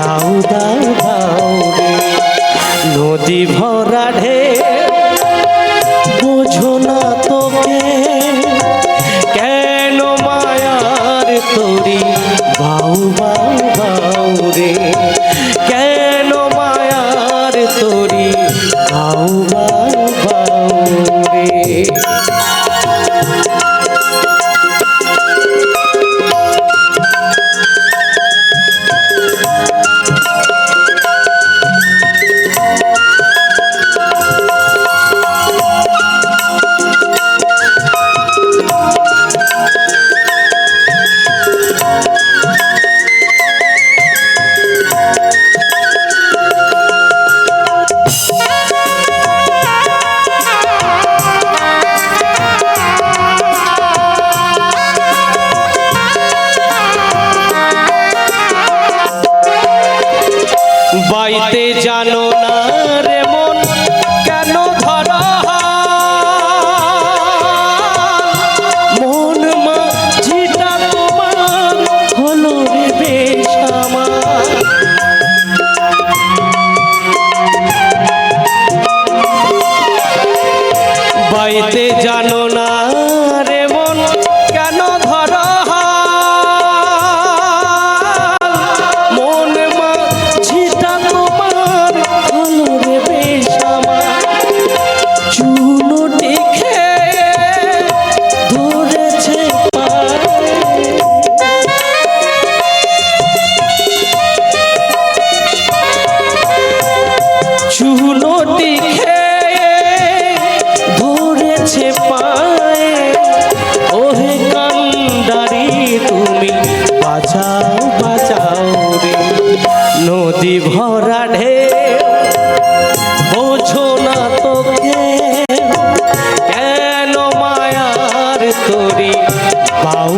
দাও দাও দাও রে। নদী ভরা ঢে বোঝো না তোকে। কেন মায়ার তোরি? বাউ বাইতে জানো বাউ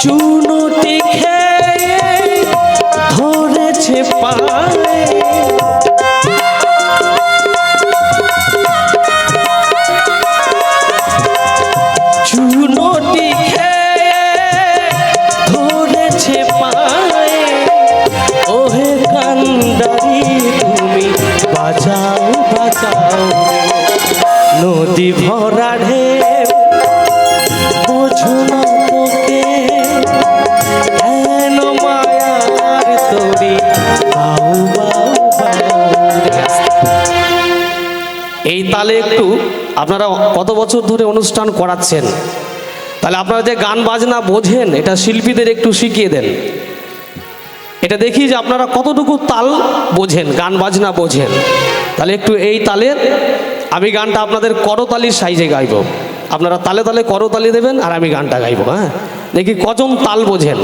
চুনোটি খেয়ে ধরেছে পায়ে চুনোটি খেয়ে ধরেছে পায়ে ওহে কান্দারি তুমি বাঁচাও বাঁচাও। নদী ভরা ঢে এই তালে একটু আপনারা কত বছর ধরে অনুষ্ঠান করাচ্ছেন? তাহলে আপনারা যে গান বাজনা বোঝেন, এটা শিল্পীদের একটু শিখিয়ে দেন। এটা দেখি যে আপনারা কতটুকু তাল বোঝেন, গান বাজনা বোঝেন। তাহলে একটু এই তালের, আমি গানটা আপনাদের করতালির সাইজে গাইব। আপনারা তালে তালে করতালি দেবেন আর আমি গানটা গাইবো হ্যাঁ? দেখি কজন তাল বোঝেন।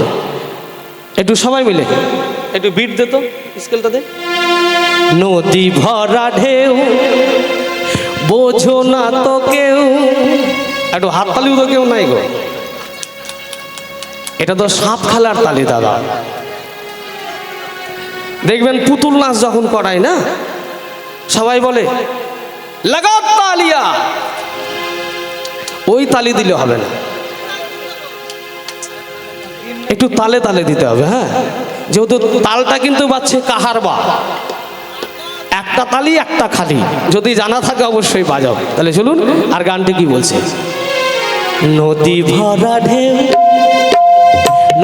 একটু সবাই মিলে, একটু বিট দে তো স্কেলটা দে। নদী ভরা ঢেউ বোঝো না তো কেউ। একটু হাততালিও তো কেউ নাই গো। এটা তো সাপ খেলার তালি, দাদা। দেখবেন পুতুল নাচ যখন করায় না, সবাই বলে তালিয়া। ওই তালি দিলে হবে না। একটু তালে তালে দিতে হবে হ্যাঁ? যেহেতু তালটা কিন্তু বাজছে কাহার বা একটা তালি, একটা খালি। যদি জানা থাকে অবশ্যই বাজাও। তাহলে চলুন, আর গানটি কি বলছে? নদী ভরা ঢেউ,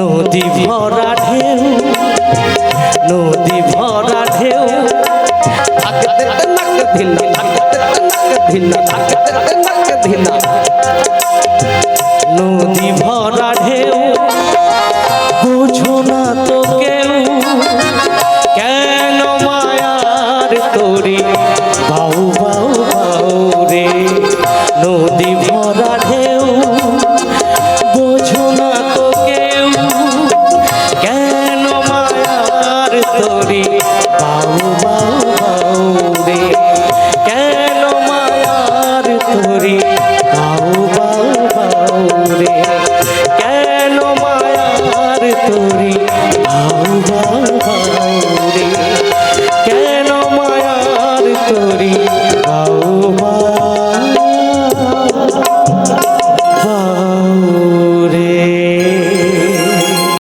নদী ভরা ঢেউ, নদী ভরা ঢেউ। নদী ভরা ঢেউ, বুঝো না তো কেউ, কেন তোরে। ভাও